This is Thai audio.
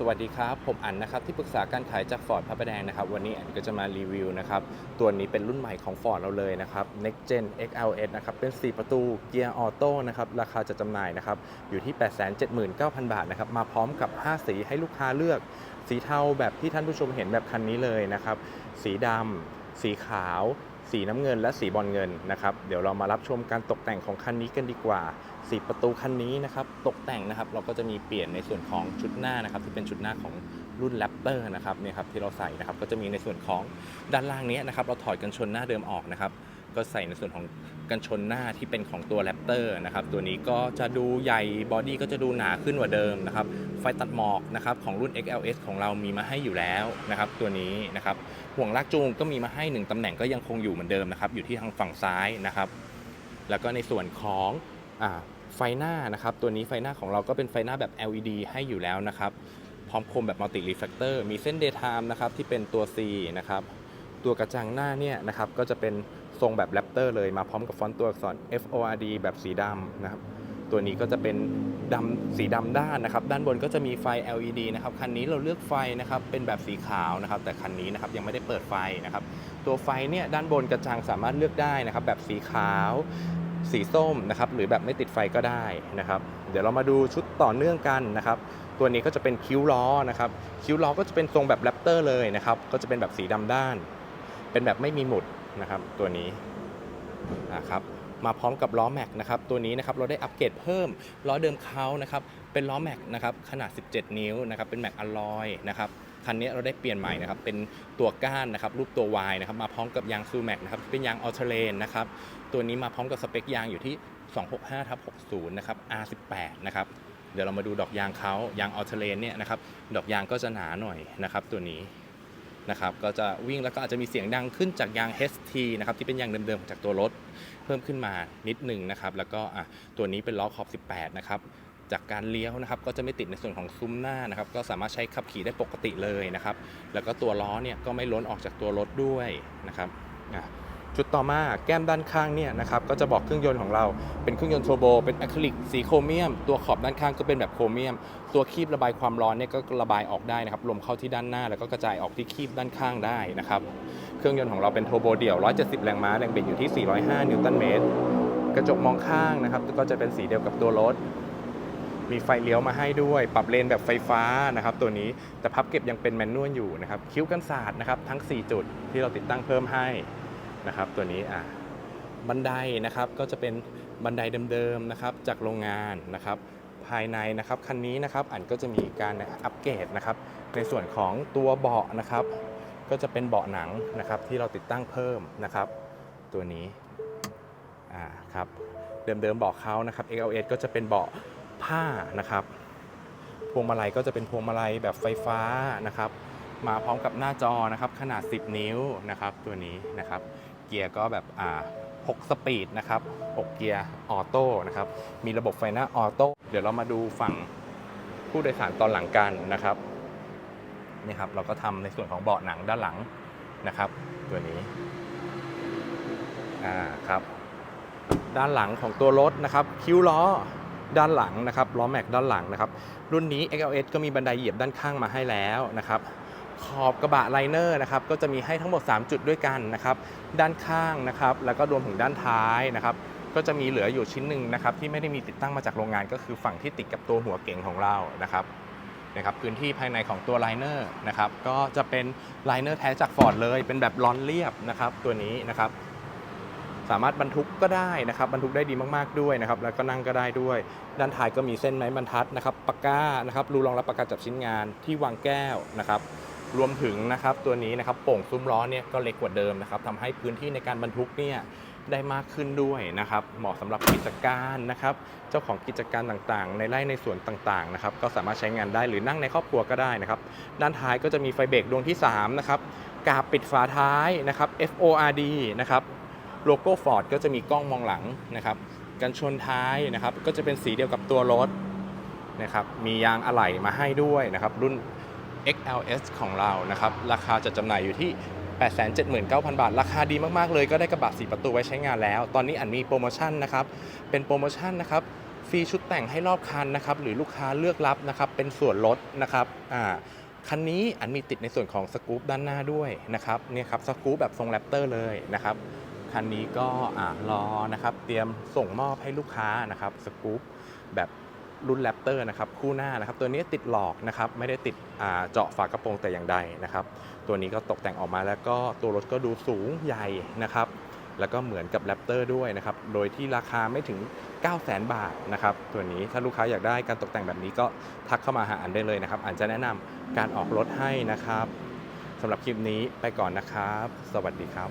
สวัสดีครับ ผมอันนะครับที่ปรึกษาการขายจาก Ford พระประแดงนะครับ วันนี้อันก็จะมารีวิวนะครับ ตัวนี้เป็นรุ่นใหม่ของ Ford เราเลยนะครับ Next Gen XLS นะครับ เป็น 4 ประตูเกียร์ออโต้นะครับ ราคาจะจำหน่ายนะครับ อยู่ที่ 879,000 บาทนะครับ มาพร้อมกับ 5 สีให้ลูกค้าเลือก สีเทาแบบที่ท่านผู้ชมเห็นแบบคันนี้เลยนะครับ สีดำสีขาว สีน้ำเงินและสีบอลเงินนะครับ เดี๋ยวเรามารับชมการตกแต่งของคันนี้กันดีกว่า สีประตูคันนี้นะครับ ตกแต่งนะครับเราก็จะมีเปลี่ยนในส่วนของชุดหน้านะครับ ที่เป็นชุดหน้าของรุ่นแรปเตอร์นะครับเนี่ยครับที่เราใส่นะครับก็จะมีในส่วนของด้านล่างนี้นะครับ เราถอดกันชนหน้าเดิมออกนะครับ ก็ใส่ในส่วนของกันชนหน้าที่เป็นของตัวแรปเตอร์นะครับตัวนี้ก็จะดูใหญ่บอดี้ก็จะดูหนาขึ้นกว่าเดิมนะครับไฟตัดหมอกนะครับของรุ่น XLS ของเรามีมาให้อยู่แล้วนะครับตัวนี้นะครับห่วงลากจูงก็มีมาให้หนึ่งตำแหน่งก็ยังคงอยู่เหมือนเดิมนะครับอยู่ที่ทางฝั่งซ้ายนะครับแล้วก็ในส่วนของอไฟหน้านะครับตัวนี้ไฟหน้าของเราก็เป็นไฟหน้าแบบ LED ให้อยู่แล้วนะครับพร้อมคมแบบ multi reflector มีเส้น daytime นะครับที่เป็นตัว C นะครับตัวกระจังหน้าเนี่ยนะครับก็จะเป็น ทรงแบบแรปเตอร์เลยมาพร้อมกับฟอนต์ตัวอักษร FORD แบบสีดำนะครับ ตัวนี้ก็จะเป็นดำสีดำด้านนะครับ ด้านบนก็จะมีไฟ LED นะครับ คันนี้เราเลือกไฟนะครับเป็นแบบสีขาวนะครับ แต่คันนี้นะครับยังไม่ได้เปิดไฟนะครับ ตัวไฟเนี่ยด้านบนกระจังสามารถเลือกได้นะครับ แบบสีขาว สีส้มนะครับ หรือแบบไม่ติดไฟก็ได้นะครับ เดี๋ยวเรามาดูชุดต่อเนื่องกันนะครับตัวนี้ก็จะเป็นคิ้วล้อนะครับ คิ้วล้อก็จะเป็นทรงแบบแรปเตอร์เลยนะครับ ก็จะเป็นแบบสีดำด้าน เป็นแบบไม่มีหมุด นะครับตัวนี้นะครับมาพร้อมกับล้อแม็กนะครับตัวนี้นะครับเราได้อัปเกรดเพิ่มล้อเดิมเขานะครับเป็นล้อแม็กนะครับขนาด 17 นิ้วนะครับเป็นแม็กอลลอยนะครับคันนี้เราได้เปลี่ยนใหม่นะครับเป็นตัวก้านนะครับรูปตัว Y นะครับมาพร้อมกับยางซูแม็กนะครับเป็นยางออเทเลนนะครับตัวนี้มาพร้อมกับสเปคยางอยู่ที่ 265ทับ60นะครับ R18 นะครับเดี๋ยวเรามาดูดอกยางเขายางออเทเลนเนี่ยนะครับดอกยางก็จะหนาหน่อยนะครับตัวนี้ นะครับก็จะวิ่งแล้วก็อาจจะมีเสียงดังขึ้นจากยาง HT นะครับที่เป็นยางเดิมๆจากตัวรถเพิ่มขึ้นมานิดหนึ่งนะครับแล้วก็อะตัวนี้เป็นล้อขอบ 18 นะครับจากการเลี้ยวนะครับก็จะไม่ติดในส่วนของซุ้มหน้านะครับก็สามารถใช้ขับขี่ได้ปกติเลยนะครับแล้วก็ตัวล้อเนี่ยก็ไม่ล้นออกจากตัวรถด้วยนะครับอะ จุดต่อมาแก้มด้านข้างเนี่ยนะครับก็จะบอกเครื่องยนต์ของเราเป็นเครื่องยนต์โทร์โบเป็นอะคริลิกสีโครเมียม ตัวขอบด้านข้างก็เป็นแบบโครเมียม ตัวคีบระบายความร้อนเนี่ยก็ระบายออกได้นะครับลมเข้าที่ด้านหน้า แล้วก็กระจายออกที่คีบด้านข้างได้นะครับเครื่องยนต์ของเราเป็นโทร์โบเดี่ยว 170 แรงม้าแรงบิดอยู่ที่ 405 นิวตันเมตร กระจกมองข้างนะครับก็จะเป็นสีเดียวกับตัวรถมีไฟเลี้ยวมาให้ด้วย ปรับเลนแบบไฟฟ้านะครับ ตัวนี้แต่พับเก็บยังเป็นแมนนวลอยู่นะครับ คิ้วกันศาสตร์นะครับ ทั้ง 4 จุดที่เราติดตั้งเพิ่มให้ นะครับตัวนี้อะบันไดนะครับก็จะเป็นบันไดเดิมๆนะครับจากโรงงานนะครับภายในนะครับคันนี้นะครับอันก็จะมีการอัปเกรดนะครับในส่วนของตัวเบาะนะครับ ก็จะเป็นเบาะหนังนะครับที่เราติดตั้งเพิ่มนะครับ ตัวนี้อ่าครับเดิมๆเบาะเขานะครับ XLS ก็จะเป็นเบาะผ้านะครับ พวงมาลัยก็จะเป็นพวงมาลัยแบบไฟฟ้านะครับ มาพร้อมกับหน้าจอนะครับขนาด 10 นิ้วนะครับตัวนี้นะครับ เกียร์ก็แบบอ่า6สปีดนะครับ6เกียร์ออโต้นะครับ มีระบบไฟหน้าออโต้ เดี๋ยวเรามาดูฝั่งผู้โดยสารตอนหลังกันนะครับ นี่ครับเราก็ทำในส่วนของเบาะหนังด้านหลังนะครับ ตัวนี้ อ่าครับ ด้านหลังของตัวรถนะครับ คิ้วล้อด้านหลังนะครับ ล้อแม็กด้านหลังนะครับ รุ่นนี้ XLS ก็มีบันไดเหยียบด้านข้างมาให้แล้วนะครับ ขอบกระบะไลเนอร์นะครับก็จะมีให้ทั้งหมด 3 จุดด้วยกันนะครับด้านข้างนะครับแล้วก็รวมถึงด้านท้ายนะครับก็จะมีเหลืออยู่ชิ้นหนึ่งนะครับที่ไม่ได้มีติดตั้งมาจากโรงงาน ก็คือฝั่งที่ติดกับตัวหัวเก๋งของเรานะครับนะครับพื้นที่ภายในของตัวไลเนอร์นะครับก็จะเป็นไลเนอร์แท้จากฟอร์ดเลยเป็นแบบลอนเรียบนะครับตัวนี้นะครับสามารถบรรทุกก็ได้นะครับบรรทุกได้ดีมากๆด้วยนะครับแล้วก็นั่งก็ได้ด้วย ด้านท้ายก็มีเส้นไม้บรรทัดนะครับปากกานะครับรูรองรับปากกาจับชิ้นงานที่วางแก้วนะครับ รวมถึงนะครับตัวนี้นะครับโป่งซุ้มล้อเนี่ยก็เล็กกว่าเดิมนะครับทำให้พื้นที่ในการบรรทุกเนี่ยได้มากขึ้นด้วยนะครับ เหมาะสำหรับกิจการนะครับ เจ้าของกิจการต่างๆ ในไร่ในสวนต่างๆนะครับ ก็สามารถใช้งานได้หรือนั่งในครอบครัวก็ได้นะครับ ด้านท้ายก็จะมีไฟเบรกดวงที่ 3 นะครับ กาบปิดฝาท้ายนะครับ FORD นะครับ โลโก้ Ford ก็จะมีกล้องมองหลังนะครับ กันชนท้ายนะครับ ก็จะเป็นสีเดียวกับตัวรถนะครับ มียางอะไหล่มาให้ด้วยนะครับ รุ่น XLS ของเรานะครับ ราคาจะจำหน่ายอยู่ที่ 879,000 บาท ราคาดีมากๆเลยก็ได้กระบะสีประตูไว้ใช้งานแล้ว ตอนนี้อันมีโปรโมชั่นนะครับ เป็นโปรโมชั่นนะครับฟรีชุดแต่งให้รอบคันนะครับ หรือลูกค้าเลือกรับนะครับ เป็นส่วนลดนะครับอ่าคันนี้อันมีติดในส่วนของสกู๊ปด้านหน้าด้วยนะครับเนี่ยครับสกู๊ปแบบทรงแรปเตอร์เลยนะครับคันนี้ก็อ่ารอนะครับ เตรียมส่งมอบให้ลูกค้านะครับสกู๊ปแบบ รุ่นแรปเตอร์นะครับคู่หน้านะครับตัวนี้ติดหลอกนะครับไม่ได้ติดเจาะฝากระโปรงแต่อย่างใดนะครับตัวนี้ก็ตกแต่งออกมาแล้วก็ตัวรถก็ดูสูงใหญ่นะครับแล้วก็เหมือนกับแรปเตอร์ด้วยนะครับโดยที่ราคาไม่ถึง 9 0 0 0 0 0บาทนะครับตัวนี้ถ้าลูกค้าอยากได้การตกแต่งแบบนี้ก็ทักเข้ามาหาอันได้เลยนะครับอันจะแนะนำการออกรถให้นะครับสำหรับคลิปนี้ไปก่อนนะครับ สวัสดีครับ